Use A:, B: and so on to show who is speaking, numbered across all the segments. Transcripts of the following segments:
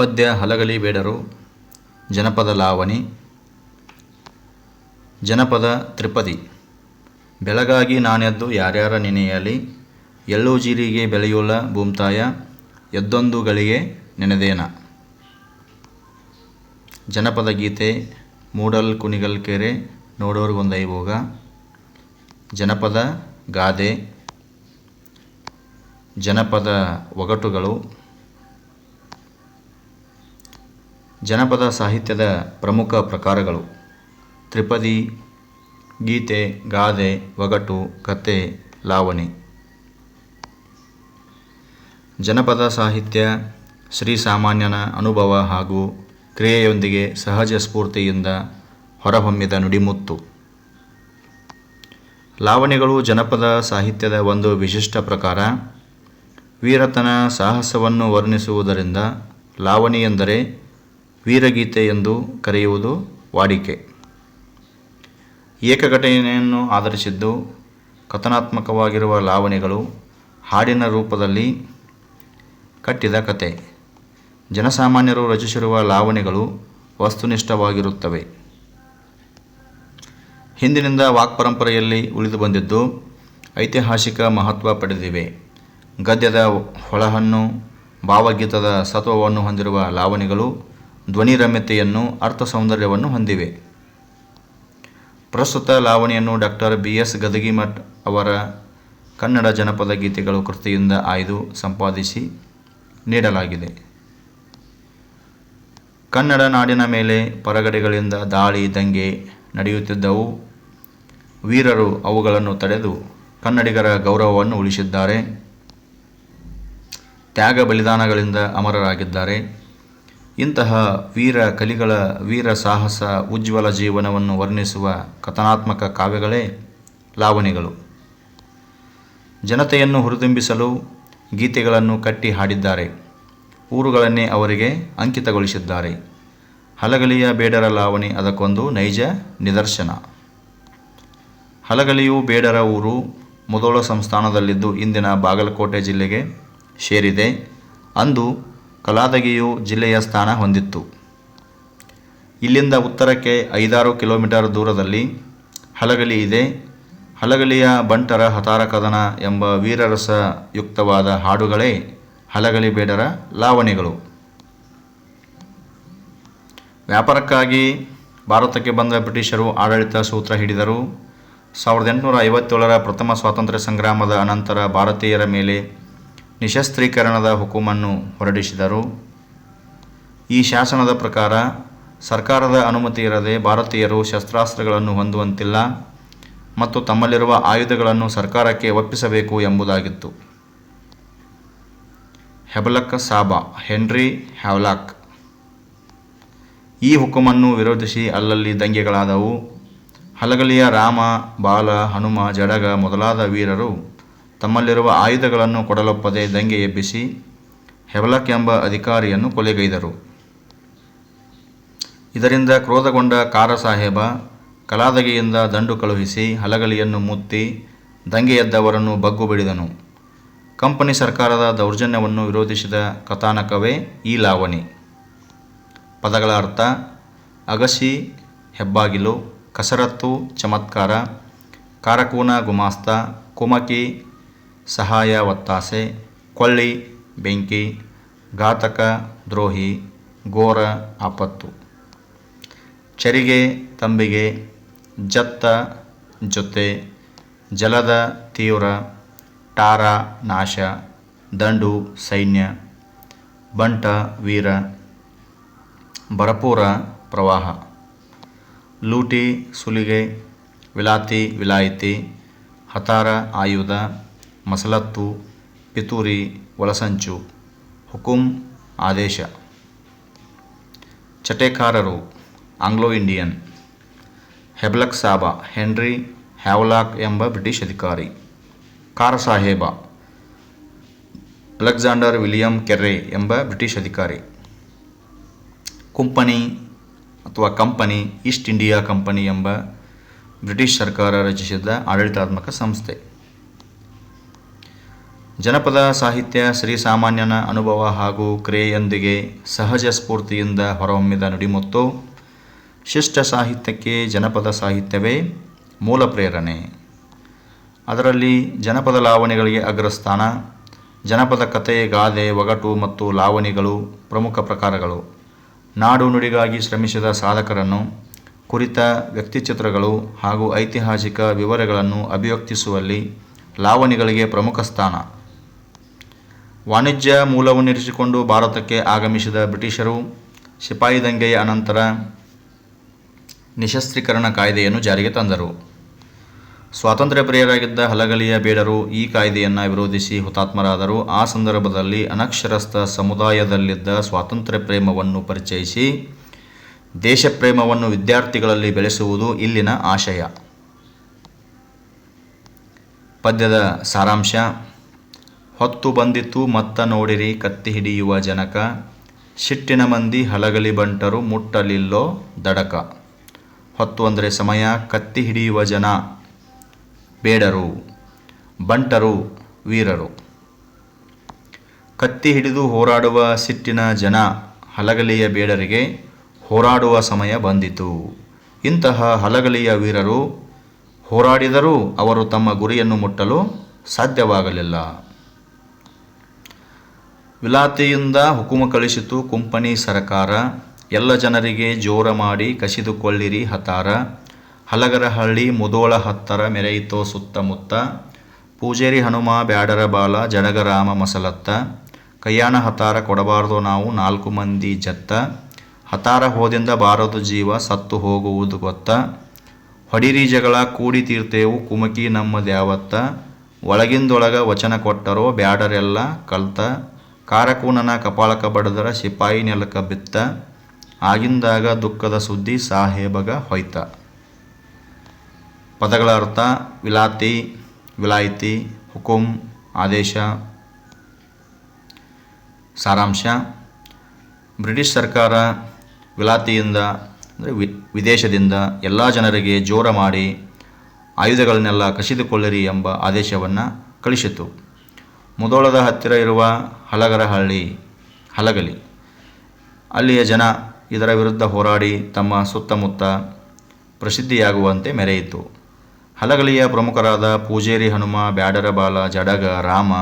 A: ಪದ್ಯ ಹಲಗಲಿ ಬೇಡರು, ಜನಪದ ಲಾವಣಿ, ಜನಪದ ತ್ರಿಪದಿ. ಬೆಳಗಾಗಿ ನಾನೆದ್ದು ಯಾರ್ಯಾರ ನೆನೆಯಲಿ ಎಳ್ಳು ಜೀರಿಗೆ ಬೆಳೆಯುಳ್ಳ ಭೂಮ್ತಾಯ, ಎದ್ದೊಂದು ಗಳಿಗೆ ನೆನೆದೇನ. ಜನಪದ ಗೀತೆ, ಮೂಡಲ್ ಕುಣಿಗಲ್ ಕೆರೆ ನೋಡೋರ್ಗೊಂದೈಭೋಗ ಜನಪದ ಗಾದೆ, ಜನಪದ ಒಗಟುಗಳು. ಜನಪದ ಸಾಹಿತ್ಯದ ಪ್ರಮುಖ ಪ್ರಕಾರಗಳು. ತ್ರಿಪದಿ, ಗೀತೆ, ಗಾದೆ, ಒಗಟು, ಕತೆ, ಲಾವಣಿ. ಜನಪದ ಸಾಹಿತ್ಯ ಶ್ರೀಸಾಮಾನ್ಯನ ಅನುಭವ ಹಾಗೂ ಕ್ರಿಯೆಯೊಂದಿಗೆ ಸಹಜ ಸ್ಫೂರ್ತಿಯಿಂದ ಹೊರಹೊಮ್ಮಿದ ನುಡಿಮುತ್ತು. ಲಾವಣಿಗಳು ಜನಪದ ಸಾಹಿತ್ಯದ ಒಂದು ವಿಶಿಷ್ಟ ಪ್ರಕಾರ, ವೀರತನ ಸಾಹಸವನ್ನು ವರ್ಣಿಸುವುದರಿಂದ ಲಾವಣಿ ಎಂದರೆ ವೀರಗೀತೆ ಎಂದು ಕರೆಯುವುದು ವಾಡಿಕೆ. ಏಕಘಟನೆಯನ್ನು ಆಧರಿಸಿದ್ದು ಕಥನಾತ್ಮಕವಾಗಿರುವ ಲಾವಣಿಗಳು ಹಾಡಿನ ರೂಪದಲ್ಲಿ ಕಟ್ಟಿದ ಕತೆ. ಜನಸಾಮಾನ್ಯರು ರಚಿಸಿರುವ ಲಾವಣಿಗಳು ವಸ್ತುನಿಷ್ಠವಾಗಿರುತ್ತವೆ. ಹಿಂದಿನಿಂದ ವಾಕ್ಪರಂಪರೆಯಲ್ಲಿ ಉಳಿದು ಬಂದಿದ್ದು ಐತಿಹಾಸಿಕ ಮಹತ್ವ ಪಡೆದಿವೆ. ಗದ್ಯದ ಹೊಳಹನ್ನು ಭಾವಗೀತದ ಸತ್ವವನ್ನು ಹೊಂದಿರುವ ಲಾವಣಿಗಳು ಧ್ವನಿರಮ್ಯತೆಯನ್ನು ಅರ್ಥ ಸೌಂದರ್ಯವನ್ನು ಹೊಂದಿವೆ. ಪ್ರಸ್ತುತ ಲಾವಣಿಯನ್ನು ಡಾಕ್ಟರ್ ಬಿ. ಎಸ್. ಗದಗಿಮಠ್ ಅವರ ಕನ್ನಡ ಜನಪದ ಗೀತೆಗಳು ಕೃತಿಯಿಂದ ಆಯ್ದು ಸಂಪಾದಿಸಿ ನೀಡಲಾಗಿದೆ. ಕನ್ನಡ ನಾಡಿನ ಮೇಲೆ ಪರಗಡೆಗಳಿಂದ ದಾಳಿ, ದಂಗೆ ನಡೆಯುತ್ತಿದ್ದವು. ವೀರರು ಅವುಗಳನ್ನು ತಡೆದು ಕನ್ನಡಿಗರ ಗೌರವವನ್ನು ಉಳಿಸಿದ್ದಾರೆ. ತ್ಯಾಗ ಬಲಿದಾನಗಳಿಂದ ಅಮರರಾಗಿದ್ದಾರೆ. ಇಂತಹ ವೀರ ಕಲಿಗಳ ವೀರ ಸಾಹಸ ಉಜ್ವಲ ಜೀವನವನ್ನು ವರ್ಣಿಸುವ ಕಥನಾತ್ಮಕ ಕಾವ್ಯಗಳೇ ಲಾವಣಿಗಳು. ಜನತೆಯನ್ನು ಹುರಿದುಂಬಿಸಲು ಗೀತೆಗಳನ್ನು ಕಟ್ಟಿ ಹಾಡಿದ್ದಾರೆ. ಊರುಗಳನ್ನೇ ಅವರಿಗೆ ಅಂಕಿತಗೊಳಿಸಿದ್ದಾರೆ. ಹಲಗಲಿಯ ಬೇಡರ ಲಾವಣಿ ಅದಕ್ಕೊಂದು ನೈಜ ನಿದರ್ಶನ. ಹಲಗಲಿಯು ಬೇಡರ ಊರು ಮೊದಲ ಸಂಸ್ಥಾನದಲ್ಲಿದ್ದು ಇಂದಿನ ಬಾಗಲಕೋಟೆ ಜಿಲ್ಲೆಗೆ ಸೇರಿದೆ. ಅಂದು ಕಲಾದಗಿಯು ಜಿಲ್ಲೆಯ ಸ್ಥಾನ ಹೊಂದಿತ್ತು. ಇಲ್ಲಿಂದ ಉತ್ತರಕ್ಕೆ ಐದಾರು ಕಿಲೋಮೀಟರ್ ದೂರದಲ್ಲಿ ಹಲಗಲಿ ಇದೆ. ಹಲಗಲಿಯ ಬಂಟರ ಹತಾರ ಕದನ ಎಂಬ ವೀರರಸ ಯುಕ್ತವಾದ ಹಾಡುಗಳೇ ಹಲಗಲಿ ಬೇಡರ ಲಾವಣಿಗಳು. ವ್ಯಾಪಾರಕ್ಕಾಗಿ ಭಾರತಕ್ಕೆ ಬಂದ ಬ್ರಿಟಿಷರು ಆಡಳಿತ ಸೂತ್ರ ಹಿಡಿದರು. ಸಾವಿರದ ಎಂಟುನೂರ ಐವತ್ತೇಳರ ಪ್ರಥಮ ಸ್ವಾತಂತ್ರ್ಯ ಸಂಗ್ರಾಮದ ಅನಂತರ ಭಾರತೀಯರ ಮೇಲೆ ನಿಶಸ್ತ್ರೀಕರಣದ ಹುಕುಮನ್ನು ಹೊರಡಿಸಿದರು. ಈ ಶಾಸನದ ಪ್ರಕಾರ ಸರ್ಕಾರದ ಅನುಮತಿ ಇರದೆ ಭಾರತೀಯರು ಶಸ್ತ್ರಾಸ್ತ್ರಗಳನ್ನು ಹೊಂದುವಂತಿಲ್ಲ ಮತ್ತು ತಮ್ಮಲ್ಲಿರುವ ಆಯುಧಗಳನ್ನು ಸರ್ಕಾರಕ್ಕೆ ಒಪ್ಪಿಸಬೇಕು ಎಂಬುದಾಗಿತ್ತು. ಹೆಬಲಕ್ ಸಾಬಾ, ಹೆನ್ರಿ ಹ್ಯಾವ್ಲಾಕ್. ಈ ಹುಕುಮನ್ನು ವಿರೋಧಿಸಿ ಅಲ್ಲಲ್ಲಿ ದಂಗೆಗಳಾದವು. ಹಲಗಲಿಯ ರಾಮ, ಬಾಲ, ಹನುಮ, ಜಡಗ ಮೊದಲಾದ ವೀರರು ತಮ್ಮಲ್ಲಿರುವ ಆಯುಧಗಳನ್ನು ಕೊಡಲೊಪ್ಪದೆ ದಂಗೆ ಎಬ್ಬಿಸಿ ಹೆವಲಕ್ ಎಂಬ ಅಧಿಕಾರಿಯನ್ನು ಕೊಲೆಗೈದರು. ಇದರಿಂದ ಕ್ರೋಧಗೊಂಡ ಕಾರ ಸಾಹೇಬ ಕಲಾದಗೆಯಿಂದ ದಂಡು ಕಳುಹಿಸಿ ಹಲಗಲಿಯನ್ನು ಮುತ್ತಿ ದಂಗೆ ಎದ್ದವರನ್ನು ಬಗ್ಗು ಬಿಡಿದನು. ಕಂಪನಿ ಸರ್ಕಾರದ ದೌರ್ಜನ್ಯವನ್ನು ವಿರೋಧಿಸಿದ ಕಥಾನಕವೇ ಈ ಲಾವಣಿ. ಪದಗಳ ಅರ್ಥ, ಅಗಸಿ, ಹೆಬ್ಬಾಗಿಲು, ಕಸರತ್ತು, ಚಮತ್ಕಾರ, ಕಾರಕೂನ, ಗುಮಾಸ್ತ, ಕುಮಕಿ ಸಹಾಯ, ಒತ್ತಾಸೆ ಕೊಳ್ಳಿ ಬೆಂಕಿ, ಘಾತಕ, ದ್ರೋಹಿ, ಘೋರ, ಆಪತ್ತು. ಚರಿಗೆ, ತಂಬಿಗೆ, ಜತ್ತ, ಜೊತೆ, ಜಲದ ತೀವ್ರ, ಟಾರ, ನಾಶ, ದಂಡು, ಸೈನ್ಯ, ಬಂಟ, ವೀರ, ಭರಪೂರ ಪ್ರವಾಹ. ಲೂಟಿ, ಸುಲಿಗೆ, ವಿಲಾತಿ, ವಿಲಾಯಿತಿ, ಹತಾರ, ಆಯುಧ ಮಸಲತ್ತು, ಪಿತೂರಿ, ಒಳಸಂಚು, ಹುಕುಂ, ಆದೇಶ. ಚಟೆಕಾರರು, ಆಂಗ್ಲೋ ಇಂಡಿಯನ್. ಹೆಬ್ಲಕ್ ಸಾಬ, ಹೆನ್ರಿ ಹ್ಯಾವ್ಲಾಕ್ ಎಂಬ ಬ್ರಿಟಿಷ್ ಅಧಿಕಾರಿ. ಕಾರ ಸಾಹೇಬ, ಅಲೆಕ್ಸಾಂಡರ್ ವಿಲಿಯಂ ಕೆರ್ರೆ ಎಂಬ ಬ್ರಿಟಿಷ್ ಅಧಿಕಾರಿ. ಕುಂಪನಿ ಅಥವಾ ಕಂಪನಿ, ಈಸ್ಟ್ ಇಂಡಿಯಾ ಕಂಪನಿ ಎಂಬ ಬ್ರಿಟಿಷ್ ಸರ್ಕಾರ ರಚಿಸಿದ ಆಡಳಿತಾತ್ಮಕ ಸಂಸ್ಥೆ. ಜನಪದ ಸಾಹಿತ್ಯ ಶ್ರೀಸಾಮಾನ್ಯನ ಅನುಭವ ಹಾಗೂ ಕ್ರಿಯೆಯೊಂದಿಗೆ ಸಹಜ ಸ್ಫೂರ್ತಿಯಿಂದ ಹೊರಹೊಮ್ಮಿದ ನುಡಿಮುತ್ತು, ಶಿಷ್ಟ ಸಾಹಿತ್ಯಕ್ಕೆ ಜನಪದ ಸಾಹಿತ್ಯವೇ ಮೂಲ ಪ್ರೇರಣೆ. ಅದರಲ್ಲಿ ಜನಪದ ಲಾವಣಿಗಳಿಗೆ ಅಗ್ರಸ್ಥಾನ, ಜನಪದ ಕತೆ, ಗಾದೆ, ಒಗಟು ಮತ್ತು ಲಾವಣಿಗಳು ಪ್ರಮುಖ ಪ್ರಕಾರಗಳು. ನಾಡು ನುಡಿಗಾಗಿ ಶ್ರಮಿಸಿದ ಸಾಧಕರನ್ನು, ಕುರಿತ ವ್ಯಕ್ತಿಚಿತ್ರಗಳು ಹಾಗೂ ಐತಿಹಾಸಿಕ ವಿವರಗಳನ್ನು ಅಭಿವ್ಯಕ್ತಿಸುವಲ್ಲಿ ಲಾವಣಿಗಳಿಗೆ ಪ್ರಮುಖ ಸ್ಥಾನ. ವಾಣಿಜ್ಯ ಮೂಲವನ್ನಿರಿಸಿಕೊಂಡು ಭಾರತಕ್ಕೆ ಆಗಮಿಸಿದ ಬ್ರಿಟಿಷರು ಸಿಪಾಯಿ ದಂಗೆಯ ಅನಂತರ ನಿಶಸ್ತ್ರೀಕರಣ ಕಾಯ್ದೆಯನ್ನು ಜಾರಿಗೆ ತಂದರು. ಸ್ವಾತಂತ್ರ್ಯ ಪ್ರಿಯರಾಗಿದ್ದ ಹಲಗಲಿಯ ಬೇಡರು ಈ ಕಾಯ್ದೆಯನ್ನು ವಿರೋಧಿಸಿ ಹುತಾತ್ಮರಾದರು. ಆ ಸಂದರ್ಭದಲ್ಲಿ ಅನಕ್ಷರಸ್ಥ ಸಮುದಾಯದಲ್ಲಿದ್ದ ಸ್ವಾತಂತ್ರ್ಯ ಪ್ರೇಮವನ್ನು ಪರಿಚಯಿಸಿ ದೇಶಪ್ರೇಮವನ್ನು ವಿದ್ಯಾರ್ಥಿಗಳಲ್ಲಿ ಬೆಳೆಸುವುದು ಇಲ್ಲಿನ ಆಶಯ. ಪದ್ಯದ ಸಾರಾಂಶ ಹೊತ್ತು ಬಂದಿತು ಮತ್ತ ನೋಡಿರಿ ಕತ್ತಿ ಹಿಡಿಯುವ ಜನಕ. ಸಿಟ್ಟಿನ ಮಂದಿ ಹಲಗಲಿ ಬಂಟರು ಮುಟ್ಟಲಿಲ್ಲೋ ದಡಕ. ಹೊತ್ತು ಅಂದರೆ ಸಮಯ, ಕತ್ತಿ ಹಿಡಿಯುವ ಜನ. ಬೇಡರು, ಬಂಟರು, ವೀರರು. ಕತ್ತಿ ಹಿಡಿದು ಹೋರಾಡುವ ಸಿಟ್ಟಿನ ಜನ ಹಲಗಲಿಯ ಬೇಡರಿಗೆ ಹೋರಾಡುವ ಸಮಯ ಬಂದಿತು. ಇಂತಹ ಹಲಗಲಿಯ ವೀರರು ಹೋರಾಡಿದರೂ ಅವರು ತಮ್ಮ ಗುರಿಯನ್ನು ಮುಟ್ಟಲು ಸಾಧ್ಯವಾಗಲಿಲ್ಲ. ವಿಲಾತಿಯಿಂದ ಹುಕುಮ ಕಳಿಸಿತು ಕುಂಪನಿ ಸರಕಾರ. ಎಲ್ಲ ಜನರಿಗೆ ಜೋರ ಮಾಡಿ ಕಸಿದುಕೊಳ್ಳಿರಿ ಹತಾರ. ಹಲಗರಹಳ್ಳಿ ಮುದೋಳ ಹತ್ತರ ಮೆರೆಯಿತೋ ಸುತ್ತಮುತ್ತ ಪೂಜೇರಿ ಹನುಮ ಬ್ಯಾಡರ ಬಾಲ ಜಡಗರಾಮ ಮಸಲತ್ತ. ಕಯ್ಯಾಣ ಹತಾರ ಕೊಡಬಾರದು ನಾವು ನಾಲ್ಕು ಮಂದಿ ಜತ್ತ. ಹತಾರ ಹೋದಿಂದ ಬಾರದು ಜೀವ ಸತ್ತು ಹೋಗುವುದು ಗೊತ್ತ. ಹೊಡಿರಿ ಜಗಳ ಕೂಡಿ ತೀರ್ತೇವು ಕುಮಕಿ ನಮ್ಮ ದ್ಯಾವತ್ತ. ಒಳಗಿಂದೊಳಗ ವಚನ ಕೊಟ್ಟರೋ ಬ್ಯಾಡರೆಲ್ಲ ಕಲ್ತ. ಕಾರಕೂನನ ಕಪಾಳಕ ಬಡದರ ಸಿಪಾಯಿ ನೆಲಕ ಬಿತ್ತ, ಆಗಿಂದಾಗ ದುಃಖದ ಸುದ್ದಿ ಸಾಹೇಬಗ ಹೊಯ್ತ. ಪದಗಳ ಅರ್ಥ, ವಿಲಾತಿ, ವಿಲಾಯಿತಿ, ಹುಕುಂ, ಆದೇಶ. ಸಾರಾಂಶ, ಬ್ರಿಟಿಷ್ ಸರ್ಕಾರ ವಿಲಾತಿಯಿಂದ, ಅಂದರೆ ವಿದೇಶದಿಂದ ಎಲ್ಲ ಜನರಿಗೆ ಜೋರ ಮಾಡಿ ಆಯುಧಗಳನ್ನೆಲ್ಲ ಕಸಿದುಕೊಳ್ಳಿರಿ ಎಂಬ ಆದೇಶವನ್ನು ಕಳಿಸಿತು. ಮುದೋಳದ ಹತ್ತಿರ ಇರುವ ಹಲಗರಹಳ್ಳಿ, ಹಲಗಲಿ. ಅಲ್ಲಿಯ ಜನ ಇದರ ವಿರುದ್ಧ ಹೋರಾಡಿ ತಮ್ಮ ಸುತ್ತಮುತ್ತ ಪ್ರಸಿದ್ಧಿಯಾಗುವಂತೆ ಮೆರೆಯಿತು. ಹಲಗಲಿಯ ಪ್ರಮುಖರಾದ ಪೂಜೇರಿ ಹನುಮ ಬ್ಯಾಡರ ಬಾಲ ಜಡಗ, ರಾಮ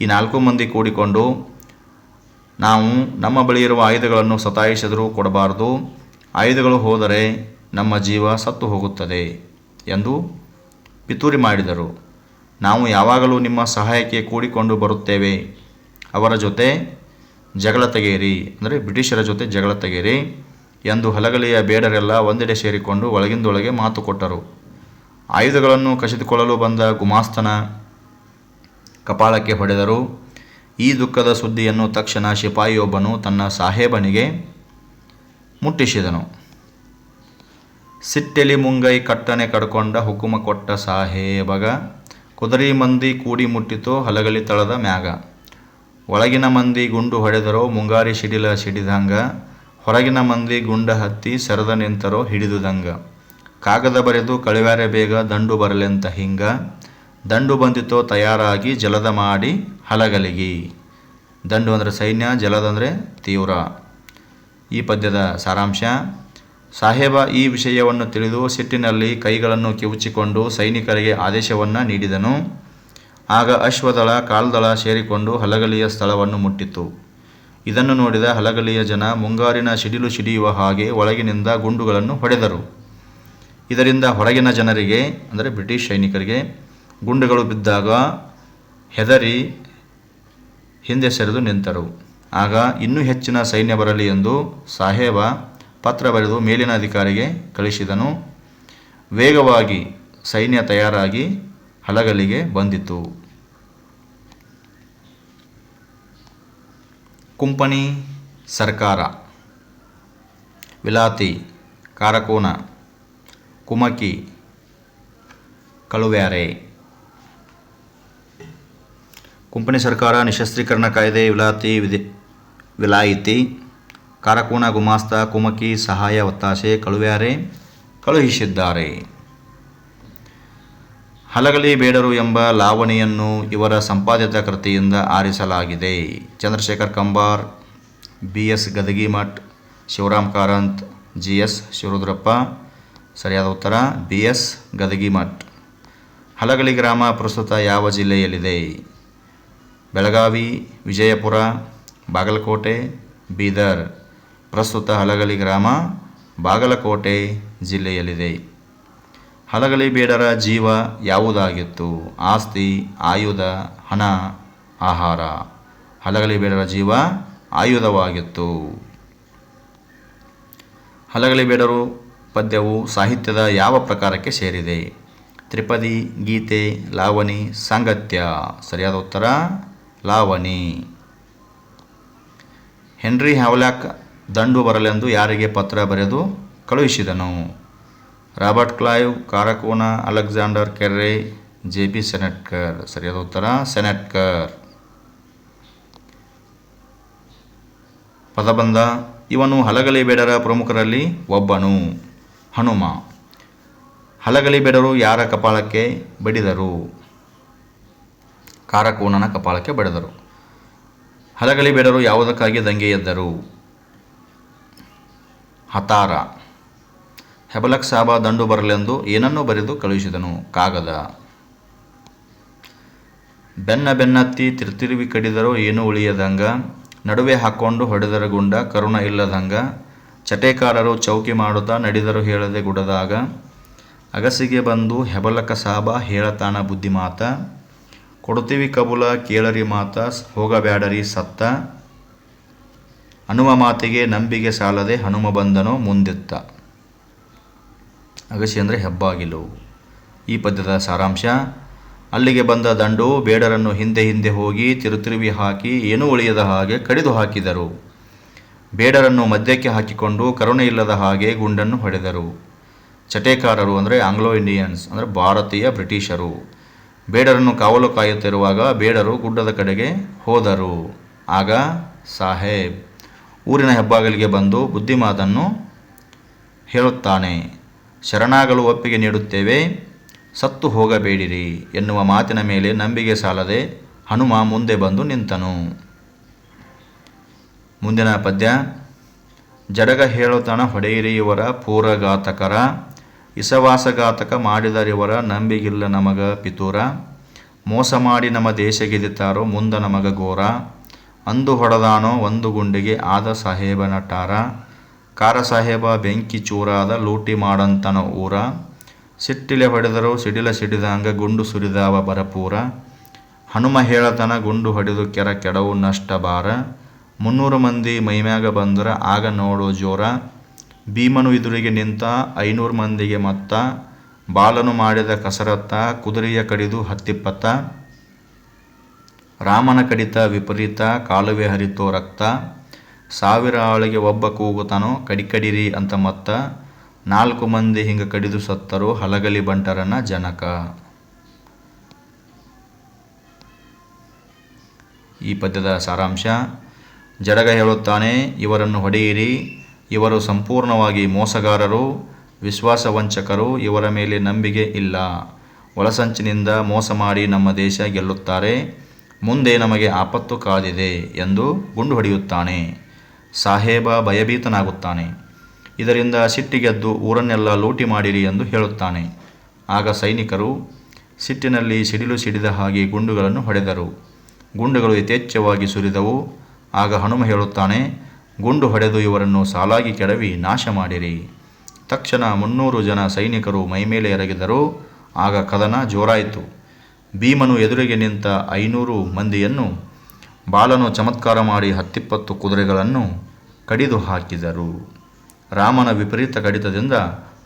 A: ಈ ನಾಲ್ಕು ಮಂದಿ ಕೂಡಿಕೊಂಡು ನಾವು ನಮ್ಮ ಬಳಿ ಇರುವ ಆಯುಧಗಳನ್ನು ಸತಾಯಿಸಿದರೂ ಕೊಡಬಾರದು. ಆಯುಧಗಳು ಹೋದರೆ ನಮ್ಮ ಜೀವ ಸತ್ತು ಹೋಗುತ್ತದೆ ಎಂದು ಪಿತೂರಿ ಮಾಡಿದರು. ನಾವು ಯಾವಾಗಲೂ ನಿಮ್ಮ ಸಹಾಯಕ್ಕೆ ಕೂಡಿಕೊಂಡು ಬರುತ್ತೇವೆ. ಅವರ ಜೊತೆ ಜಗಳ ತೆಗೆಯಿರಿ. ಅಂದರೆ ಬ್ರಿಟಿಷರ ಜೊತೆ ಜಗಳ ತೆಗೆಯಿರಿ ಎಂದು ಹಲಗಲಿಯ ಬೇಡರೆಲ್ಲ ಒಂದೆಡೆ ಸೇರಿಕೊಂಡು ಒಳಗಿಂದೊಳಗೆ ಮಾತು ಕೊಟ್ಟರು. ಆಯುಧಗಳನ್ನು ಕಸಿದುಕೊಳ್ಳಲು ಬಂದ ಗುಮಾಸ್ತನ ಕಪಾಳಕ್ಕೆ ಹೊಡೆದರು. ಈ ದುಃಖದ ಸುದ್ದಿಯನ್ನು ತಕ್ಷಣ ಶಿಪಾಯಿಯೊಬ್ಬನು ತನ್ನ ಸಾಹೇಬನಿಗೆ ಮುಟ್ಟಿಸಿದನು. ಸಿಟ್ಟೆಲಿ ಮುಂಗೈ ಕಟ್ಟನೆ ಕಡ್ಕೊಂಡ ಹುಕುಮ ಕೊಟ್ಟ ಸಾಹೇಬಗ ಕುದರಿ ಮಂದಿ ಕೂಡಿ ಮುಟ್ಟಿತೋ ಹಲಗಲಿ ತಳದ ಮ್ಯಾಗ. ಒಳಗಿನ ಮಂದಿ ಗುಂಡು ಹೊಡೆದರೋ ಮುಂಗಾರಿ ಸಿಡಿಲ ಸಿಡಿದಂಗ ಹೊರಗಿನ ಮಂದಿ ಗುಂಡ ಹತ್ತಿ ಸರದ ನಿಂತರೋ ಹಿಡಿದುದಂಗ. ಕಾಗದ ಬರೆದು ಕಳಿವಾರೆ ಬೇಗ ದಂಡು ಬರಲೆಂತ ಹಿಂಗ, ದಂಡು ಬಂದಿತೋ ತಯಾರಾಗಿ ಜಲದ ಮಾಡಿ ಹಲಗಲಿಗಿ. ದಂಡು ಅಂದರೆ ಸೈನ್ಯ ಜಲದಂದರೆ ತೀವ್ರ. ಈ ಪದ್ಯದ ಸಾರಾಂಶ ಸಾಹೇಬ ಈ ವಿಷಯವನ್ನು ತಿಳಿದು ಸಿಟ್ಟಿನಲ್ಲಿ ಕೈಗಳನ್ನು ಕಿವುಚಿಕೊಂಡು ಸೈನಿಕರಿಗೆ ಆದೇಶವನ್ನು ನೀಡಿದನು. ಆಗ ಅಶ್ವದಳ ಕಾಲ್ದಳ ಸೇರಿಕೊಂಡು ಹಲಗಲಿಯ ಸ್ಥಳವನ್ನು ಮುಟ್ಟಿತು. ಇದನ್ನು ನೋಡಿದ ಹಲಗಲಿಯ ಜನ ಮುಂಗಾರಿನ ಸಿಡಿಲು ಸಿಡಿಯುವ ಹಾಗೆ ಒಳಗಿನಿಂದ ಗುಂಡುಗಳನ್ನು ಹೊಡೆದರು. ಇದರಿಂದ ಹೊರಗಿನ ಜನರಿಗೆ, ಅಂದರೆ ಬ್ರಿಟಿಷ್ ಸೈನಿಕರಿಗೆ, ಗುಂಡುಗಳು ಬಿದ್ದಾಗ ಹೆದರಿ ಹಿಂದೆ ಸರಿದು ನಿಂತರು. ಆಗ ಇನ್ನೂ ಹೆಚ್ಚಿನ ಸೈನ್ಯ ಬರಲಿ ಎಂದು ಸಾಹೇಬ ಪತ್ರ ಬರೆದು ಮೇಲಿನ ಅಧಿಕಾರಿಗೆ ಕಳಿಸಿದನು. ವೇಗವಾಗಿ ಸೈನ್ಯ ತಯಾರಾಗಿ ಹಲಗಲಿಗೆ ಬಂದಿತು. ಕುಂಪಣಿ ಸರ್ಕಾರ, ವಿಲಾತಿ, ಕಾರಕೋನ, ಕುಮಕಿ, ಕಳುವ್ಯಾರೆ. ಕುಂಪಣಿ ಸರ್ಕಾರ, ನಿಶಸ್ತ್ರೀಕರಣ ಕಾಯ್ದೆ, ವಿಲಾತಿ ವಿಲಾಯಿತಿ ಕಾರಕೋನ ಗುಮಾಸ್ತ ಕುಮಕಿ ಸಹಾಯ ಒತ್ತಾಸೆ ಕಳುವ್ಯಾರೆ, ಕಳುಹಿಸಿದ್ದಾರೆ. ಹಲಗಲಿ ಬೇಡರು ಎಂಬ ಲಾವಣಿಯನ್ನು ಇವರ ಸಂಪಾದಿತ ಕೃತಿಯಿಂದ ಆರಿಸಲಾಗಿದೆ. Chandrashekhar Kambar, B S Gadagimath, Shivaram Karanth, G S Shivarudrappa. ಸರಿಯಾದ ಉತ್ತರ, ಬಿ ಎಸ್ ಗದಗಿಮಠ್. ಹಲಗಲಿ ಗ್ರಾಮ ಪ್ರಸ್ತುತ ಯಾವ ಜಿಲ್ಲೆಯಲ್ಲಿದೆ? ಬೆಳಗಾವಿ, ವಿಜಯಪುರ, ಬಾಗಲಕೋಟೆ, ಬೀದರ್. ಪ್ರಸ್ತುತ ಹಲಗಲಿ ಗ್ರಾಮ ಬಾಗಲಕೋಟೆ ಜಿಲ್ಲೆಯಲ್ಲಿದೆ. ಹಲಗಲಿ ಬೇಡರ ಜೀವ ಯಾವುದಾಗಿತ್ತು? ಆಸ್ತಿ, ಆಯುಧ, ಹಣ, ಆಹಾರ. ಹಲಗಲಿ ಬೇಡರ ಜೀವ ಆಯುಧವಾಗಿತ್ತು. ಹಲಗಲಿ ಬೇಡರು ಪದ್ಯವು ಸಾಹಿತ್ಯದ ಯಾವ ಪ್ರಕಾರಕ್ಕೆ ಸೇರಿದೆ? ತ್ರಿಪದಿ, ಗೀತೆ, ಲಾವಣಿ, ಸಾಂಗತ್ಯ. ಸರಿಯಾದ ಉತ್ತರ, ಲಾವಣಿ. ಹೆನ್ರಿ ಹ್ಯಾವ್ಲಾಕ್ ದಂಡು ಬರಲೆಂದು ಯಾರಿಗೆ ಪತ್ರ ಬರೆದು ಕಳುಹಿಸಿದನು ರಾಬರ್ಟ್ ಕ್ಲೈವ್ ಕಾರಕೋನ ಅಲೆಕ್ಸಾಂಡರ್ ಕೆರ್ರೆ, ಜೆ ಪಿ ಸೆನೆಟ್ಕರ್. ಸರಿಯಾದ ಉತ್ತರ, ಸೆನೆಟ್ಕರ್. ಪದಬಂಧ ಇವನು ಹಲಗಲಿ ಬೇಡರ ಪ್ರಮುಖರಲ್ಲಿ ಒಬ್ಬನು, ಹನುಮ. ಹಲಗಲಿ ಬೇಡರು ಯಾರ ಕಪಾಳಕ್ಕೆ ಬಡಿದರು? ಕಾರಕೋಣನ ಕಪಾಳಕ್ಕೆ ಬಡಿದರು. ಹಲಗಲಿ ಬೇಡರು ಯಾವುದಕ್ಕಾಗಿ ದಂಗೆ ಎದ್ದರು? ಹತಾರ. ಹೆಬಲಕ್ ಸಾಬ ದಂಡು ಬರಲೆಂದು ಏನನ್ನೂ ಬರೆದು ಕಳುಹಿಸಿದನು, ಕಾಗದ. ಬೆನ್ನ ಬೆನ್ನತ್ತಿ ತಿರ್ತಿರುವಿ ಕಡಿದರೂ ಏನೂ ಉಳಿಯದಂಗ, ನಡುವೆ ಹಾಕ್ಕೊಂಡು ಹೊಡೆದರ ಗುಂಡ, ಕರುಣ ಇಲ್ಲದಂಗ, ಚಟೇಕಾರರು ಚೌಕಿ ಮಾಡುತ್ತಾ ನಡೆದರು ಹೇಳದೆ ಗುಡದಾಗ, ಅಗಸಿಗೆ ಬಂದು ಹೆಬಲಕ ಸಾಬ ಹೇಳತಾನ ಬುದ್ಧಿ ಮಾತ ಕೊಡ್ತೀವಿ ಕಬುಲ ಕೇಳರಿ ಮಾತ, ಹೋಗಬ್ಯಾಡರಿ ಸತ್ತ ಹನುಮ ಮಾತಿಗೆ ನಂಬಿಕೆ ಸಾಲದೆ ಹನುಮ ಬಂದನೋ ಮುಂದೆತ್ತ. ಅಗಸಿ ಅಂದರೆ ಹೆಬ್ಬಾಗಿಲು. ಈ ಪದ್ಯದ ಸಾರಾಂಶ, ಅಲ್ಲಿಗೆ ಬಂದ ದಂಡು ಬೇಡರನ್ನು ಹಿಂದೆ ಹಿಂದೆ ಹೋಗಿ ತಿರುತಿರುವಿ ಹಾಕಿ ಏನೂ ಉಳಿಯದ ಹಾಗೆ ಕಡಿದು ಹಾಕಿದರು. ಬೇಡರನ್ನು ಮಧ್ಯಕ್ಕೆ ಹಾಕಿಕೊಂಡು ಕರುಣೆ ಇಲ್ಲದ ಹಾಗೆ ಗುಂಡನ್ನು ಹೊಡೆದರು. ಚಟೇಕಾರರು ಅಂದರೆ ಆಂಗ್ಲೋ ಇಂಡಿಯನ್ಸ್, ಅಂದರೆ ಭಾರತೀಯ ಬ್ರಿಟಿಷರು. ಬೇಡರನ್ನು ಕಾವಲು ಕಾಯುತ್ತಿರುವಾಗ ಬೇಡರು ಗುಡ್ಡದ ಕಡೆಗೆ ಹೋದರು. ಆಗ ಸಾಹೇಬ್ ಊರಿನ ಹೆಬ್ಬಾಗಿಲಿಗೆ ಬಂದು ಬುದ್ಧಿಮಾತನ್ನು ಹೇಳುತ್ತಾನೆ, ಶರಣಾಗಲು ಒಪ್ಪಿಗೆ ನೀಡುತ್ತೇವೆ, ಸತ್ತು ಹೋಗಬೇಡಿರಿ ಎನ್ನುವ ಮಾತಿನ ಮೇಲೆ ನಂಬಿಕೆ ಸಾಲದೆ ಹನುಮ ಮುಂದೆ ಬಂದು ನಿಂತನು. ಮುಂದಿನ ಪದ್ಯ, ಜಡಗ ಹೇಳುತ್ತಾನ ಹೊಡೆಯಿರಿ ಇವರ ಪೂರಘಾತಕರ ಇಸವಾಸಘಾತಕ ಮಾಡಿದರಿವರ ನಂಬಿಗಿಲ್ಲ ನಮಗ ಪಿತೂರ, ಮೋಸ ಮಾಡಿ ನಮ್ಮ ದೇಶ ಗೆದಿತಾರೋ ಮುಂದ ನಮಗ ಘೋರ ಅಂದು ಹೊಡೆದಾನೋ ಒಂದು ಗುಂಡಿಗೆ ಆದ ಸಾಹೇಬನ ಟಾರ ಕಾರ ಸಾಹೇಬ ಬೆಂಕಿ ಚೂರಾದ ಲೂಟಿ ಮಾಡಂತನ ಊರ. ಸಿಟ್ಟಿಲೆ ಹೊಡೆದರು ಸಿಡಿಲ ಸಿಡಿದಾಂಗ ಗುಂಡು ಸುರಿದಾವ ಬರಪೂರ. ಹನುಮ ಹೇಳತನ ಗುಂಡು ಹೊಡೆದು ಕೆರ ಕೆಡವು ನಷ್ಟ ಬಾರ. ಮುನ್ನೂರು ಮಂದಿ ಮೈಮ್ಯಾಗ ಬಂದ್ರ ಆಗ ನೋಡೋ ಜೋರ. ಭೀಮನು ಎದುರಿಗೆ ನಿಂತ ಐನೂರು ಮಂದಿಗೆ ಮತ್ತ. ಬಾಲನು ಮಾಡಿದ ಕಸರತ್ತ, ಕುದುರೆಯ ಕಡಿದು ಹತ್ತಿಪ್ಪತ್ತ. ರಾಮನ ಕಡಿತ ವಿಪರೀತ, ಕಾಲುವೆ ಹರಿತೋ ರಕ್ತ, ಸಾವಿರ ಆಳಿಗೆ ಒಬ್ಬ ಕೂಗುತ್ತಾನೋ, ಕಡಿಕಡಿರಿ ಅಂತ ಮತ್ತ, ನಾಲ್ಕು ಮಂದಿ ಹಿಂಗ ಕಡಿದು ಸತ್ತರು, ಹಲಗಲಿ ಬಂಟರನ ಜನಕ. ಈ ಪದ್ಯದ ಸಾರಾಂಶ, ಜಡಗ ಹೇಳುತ್ತಾನೆ, ಇವರನ್ನು ಹೊಡೆಯಿರಿ, ಇವರು ಸಂಪೂರ್ಣವಾಗಿ ಮೋಸಗಾರರು ವಿಶ್ವಾಸ ವಂಚಕರು ಇವರ ಮೇಲೆ ನಂಬಿಕೆ ಇಲ್ಲ. ಒಳಸಂಚಿನಿಂದ ಮೋಸ ಮಾಡಿ ನಮ್ಮ ದೇಶ ಗೆಲ್ಲುತ್ತಾರೆ. ಮುಂದೆ ನಮಗೆ ಆಪತ್ತು ಕಾದಿದೆ ಎಂದು ಗುಂಡು ಹೊಡೆಯುತ್ತಾನೆ. ಸಾಹೇಬ ಭಯಭೀತನಾಗುತ್ತಾನೆ. ಇದರಿಂದ ಸಿಟ್ಟಿಗೆದ್ದು ಊರನ್ನೆಲ್ಲ ಲೂಟಿ ಮಾಡಿರಿ ಎಂದು ಹೇಳುತ್ತಾನೆ. ಆಗ ಸೈನಿಕರು ಸಿಟ್ಟಿನಲ್ಲಿ ಸಿಡಿಲು ಸಿಡಿದ ಹಾಗೆ ಗುಂಡುಗಳನ್ನು ಹೊಡೆದರು. ಗುಂಡುಗಳು ಯಥೇಚ್ಛವಾಗಿ ಸುರಿದವು. ಆಗ ಹನುಮ ಹೇಳುತ್ತಾನೆ, ಗುಂಡು ಹೊಡೆದು ಇವರನ್ನು ಸಾಲಾಗಿ ಕೆಡವಿ, ನಾಶ ಮಾಡಿರಿ. ತಕ್ಷಣ ಮುನ್ನೂರು ಜನ ಸೈನಿಕರು ಮೈಮೇಲೆ ಎರಗಿದರು. ಆಗ ಕದನ ಜೋರಾಯಿತು. ಭೀಮನು ಎದುರಿಗೆ ನಿಂತ ಐನೂರು ಮಂದಿಯನ್ನು ಬಾಲನು ಚಮತ್ಕಾರ ಮಾಡಿ ಹತ್ತಿಪ್ಪತ್ತು ಕುದುರೆಗಳನ್ನು ಕಡಿದು ಹಾಕಿದರು. ರಾಮನ ವಿಪರೀತ ಕಡಿತದಿಂದ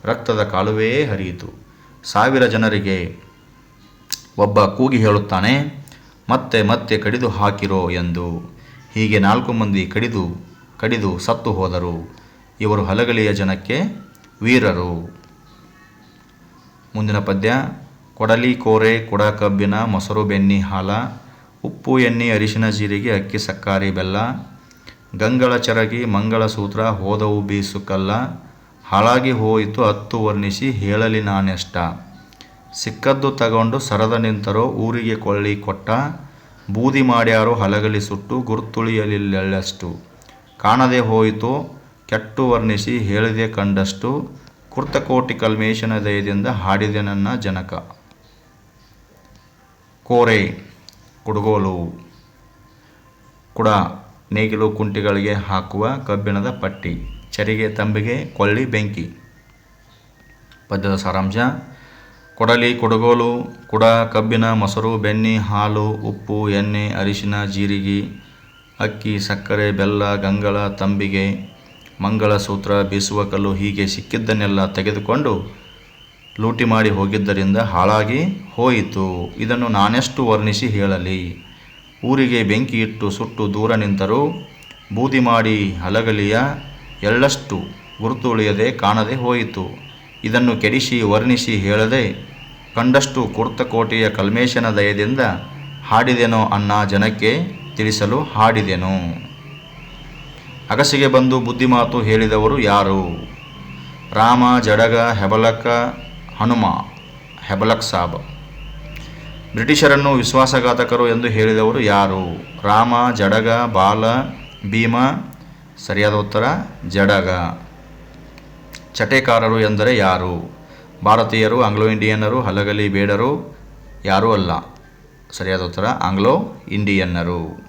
A: ರಕ್ತದ ಕಾಲುವೆಯೇ ಹರಿಯಿತು. ಸಾವಿರ ಜನರಿಗೆ ಒಬ್ಬ ಕೂಗಿ ಹೇಳುತ್ತಾನೆ, ಮತ್ತೆ ಮತ್ತೆ ಕಡಿದು ಹಾಕಿರೋ ಎಂದು. ಹೀಗೆ ನಾಲ್ಕು ಮಂದಿ ಕಡಿದು ಕಡಿದು ಸತ್ತು ಹೋದರು. ಇವರು ಹಲಗಲಿಯ ಜನಕ್ಕೆ ವೀರರು. ಮುಂದಿನ ಪದ್ಯ ಕೊಡಲಿ ಕೋರೆ, ಕುಡ ಕಬ್ಬಿನ, ಮೊಸರು ಬೆನ್ನಿ ಹಾಲ, ಉಪ್ಪು, ಎಣ್ಣೆ, ಅರಿಶಿನ, ಜೀರಿಗೆ, ಅಕ್ಕಿ, ಸಕ್ಕಾರಿ, ಬೆಲ್ಲ, ಗಂಗಳ ಚರಗಿ ಮಂಗಳ ಸೂತ್ರ ಹೋದವು ಬೀಸುಕಲ್ಲ ಹಾಳಾಗಿ ಹೋಯಿತು ಹತ್ತು ವರ್ಣಿಸಿ ಹೇಳಲಿ ನಾನೆಷ್ಟ. ಸಿಕ್ಕದ್ದು ತಗೊಂಡು ಸರದ ನಿಂತರೋ ಊರಿಗೆ ಕೊಳ್ಳಿ ಕೊಟ್ಟ, ಬೂದಿ ಮಾಡ್ಯಾರೋ ಹಲಗಲಿ ಸುಟ್ಟು ಗುರುತುಳಿಯಲಿಲ್ಲಷ್ಟು. ಕಾಣದೆ ಹೋಯಿತು ಕೆಟ್ಟು ವರ್ಣಿಸಿ ಹೇಳಿದೆ ಕಂಡಷ್ಟು ಕುರ್ತಕೋಟಿ ಕಲ್ಮೇಶನ ದಯದಿಂದ ಹಾಡಿದೆ ನನ್ನ ಜನಕ. ಕೋರೆ, ಕುಡುಗೋಲು, ಕುಡ, ನೇಗಿಲು ಕುಂಟಿಗಳಿಗೆ ಹಾಕುವ ಕಬ್ಬಿಣದ ಪಟ್ಟಿ, ಚರಿಗೆ ತಂಬಿಗೆ ಕೊಳ್ಳಿ ಬೆಂಕಿ. ಪದ್ಯದ ಸಾರಾಂಶ, ಕೊಡಲಿ, ಕುಡುಗೋಲು, ಕುಡ ಕಬ್ಬಿನ ಮೊಸರು, ಬೆಣ್ಣೆ, ಹಾಲು, ಉಪ್ಪು, ಎಣ್ಣೆ, ಅರಿಶಿನ, ಜೀರಿಗೆ, ಅಕ್ಕಿ, ಸಕ್ಕರೆ, ಬೆಲ್ಲ, ಗಂಗಳ, ತಂಬಿಗೆ, ಮಂಗಳಸೂತ್ರ, ಬೀಸುವ ಕಲ್ಲು ಹೀಗೆ ಸಿಕ್ಕಿದ್ದನ್ನೆಲ್ಲ ತೆಗೆದುಕೊಂಡು ಲೂಟಿ ಮಾಡಿ ಹೋಗಿದ್ದರಿಂದ ಹಾಳಾಗಿ ಹೋಯಿತು. ಇದನ್ನು ನಾನೆಷ್ಟು ವರ್ಣಿಸಿ ಹೇಳಲಿ? ಊರಿಗೆ ಬೆಂಕಿ ಇಟ್ಟು ಸುಟ್ಟು ದೂರ ನಿಂತರೂ ಬೂದಿ ಮಾಡಿ ಹಲಗಲಿಯ ಎಳ್ಳಷ್ಟು ಗುರುತು ಉಳಿಯದೆ ಕಾಣದೆ ಹೋಯಿತು. ಇದನ್ನು ಕೆಡಿಸಿ ವರ್ಣಿಸಿ ಹೇಳದೆ, ಕಂಡಷ್ಟು ಕುರ್ತಕೋಟೆಯ ಕಲ್ಮೇಶನ ದಯದಿಂದ ಹಾಡಿದೆನೋ ಅನ್ನ ಜನಕ್ಕೆ ತಿಳಿಸಲು ಹಾಡಿದೆನು. ಅಗಸಿಗೆ ಬಂದು ಬುದ್ಧಿಮಾತು ಹೇಳಿದವರು ಯಾರು? ರಾಮ, ಜಡಗ ಹೆಬಲಕ ಹನುಮ, ಹೆಬಲಕ್ ಸಾಬ್. ಬ್ರಿಟಿಷರನ್ನು ವಿಶ್ವಾಸಘಾತಕರು ಎಂದು ಹೇಳಿದವರು ಯಾರು? ರಾಮ, ಜಡಗ, ಬಾಲ, ಭೀಮ? ಸರಿಯಾದ ಉತ್ತರ, ಜಡಗ. ಚಟೆಕಾರರು ಎಂದರೆ ಯಾರು? ಭಾರತೀಯರು ಆಂಗ್ಲೋ ಇಂಡಿಯನ್ನರು ಹಲಗಲಿ ಬೇಡರು ಯಾರೂ ಅಲ್ಲ. ಸರಿಯಾದ ಉತ್ತರ ಆಂಗ್ಲೋ ಇಂಡಿಯನ್ನರು